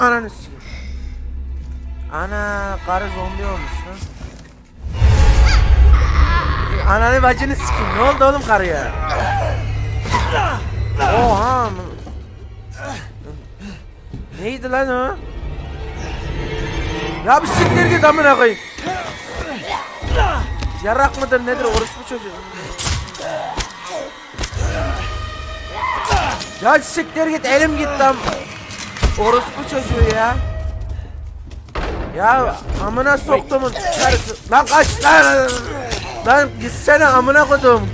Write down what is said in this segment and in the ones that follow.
Ananı sikeyim. Ana karı zombi olmuş lan. Ananı bacını sikeyim. Ne oldu oğlum karıya? Oha. Neydi lan o? Ya bir siktir git amına koyayım. Yarak mıdır nedir orospu çocuğu? Ya siktir git elim git lan. Orospu çocuğu ya. Ya amına soktumun karısı. Lan kaç lan. Lan gitsene amına kodum.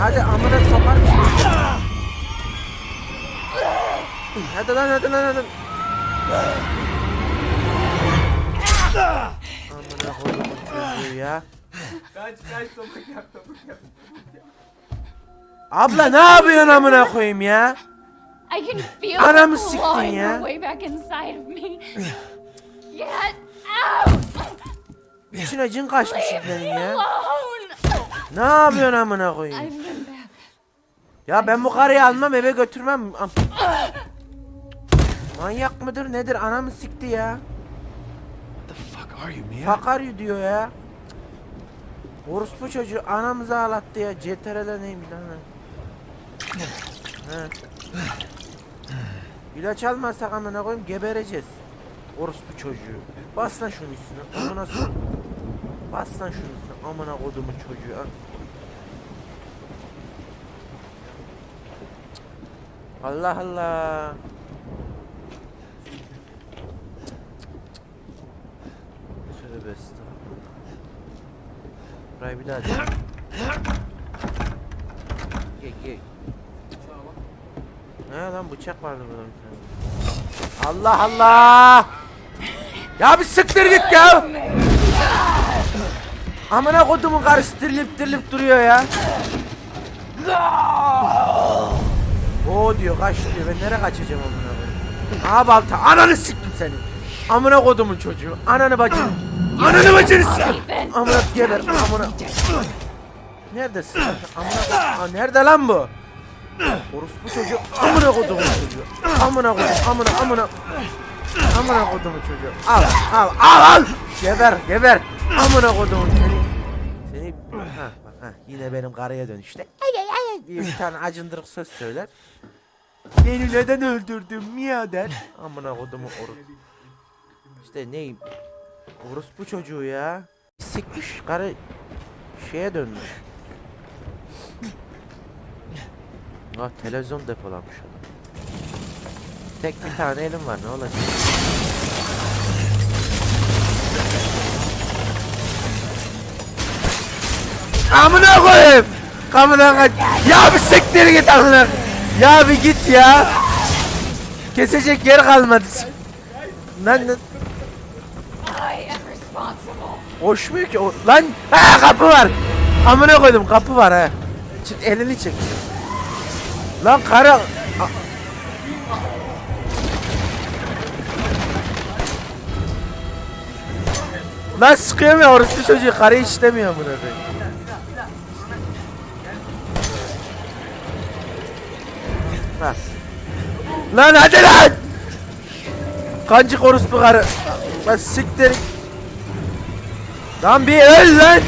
Hadi amına sokar mısın? Hadi lan hadi lan hadi. Amına kodumun çocuğu ya. Kaç kaç topuk yap topuk yap. Abla ne yapıyorsun amına koyayım ya? I can feel Anamı the siktin ya. way back inside of me. Get out! İçine cin kaçmış senin ya. Alone! Ne yapıyorsun amına koyayım? Ya ben bu karıyı almam eve götürmem. Am- Manyak mıdır nedir anamı sikti ya. The fuck are you Mia? Fakaryu diyor ya. Orospu çocuğu anamızı ağlattı ya. CTR'de neymiş lan? İlaç almazsak amına koyayım gebereceğiz. Orospu çocuğu. Bas lan şunun üstüne. Amına sok. Bas lan şunun üstüne. Amına kodumun çocuğu. ha. Allah Allah. Tövbe estağfurullah. Burayı bir daha. Gel gel. Ne lan bıçak vardı burada bir tane. Allah Allah! Ya bir siktir git ya! Amına kodumun karısı dirilip dirilip duruyor ya. O diyor kaç diyor ben nereye kaçacağım amına koyayım. Aha balta ananı siktim seni. Amına kodumun çocuğu. Ananı bacını. Ananı bacını siktim. Amına geber amına. Neredesin? Amına Aa, nerede lan bu? Orospu çocuğu. Amına kodumun çocuğu. Amına kodum amına amına. Amına kodumun çocuğu. Al al al al. Geber geber. Amına kodumun seni. Seni ha bak ha yine benim karıya dönüşte. Ay ay ay bir tane acındırık söz söyler. Beni neden öldürdün Mia der. Amına kodumu orospu. İşte neyim? Orospu çocuğu ya. Sikmiş karı şeye dönmüş. Ah televizyon depolanmış adam. Tek bir tane elim var ne olacak? Amına koyayım. Kamına kaç. Ya bir siktir git amına. Ya bir git ya. Kesecek yer kalmadı. Lan lan. Koşmuyor ki o. Lan ha kapı var. Amına koydum kapı var ha. Çık elini çek. Lan karı. A- Lan sıkıyamıyor orası çocuğu karıyı işlemiyor bunu. Ha. Lan hadi lan! Kancık orospu karı. Lan siktir. Lan bir öl lan.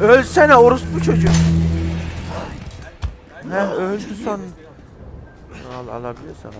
Ölsene orospu çocuğu. He öldü son. Al alabiliyorsa al.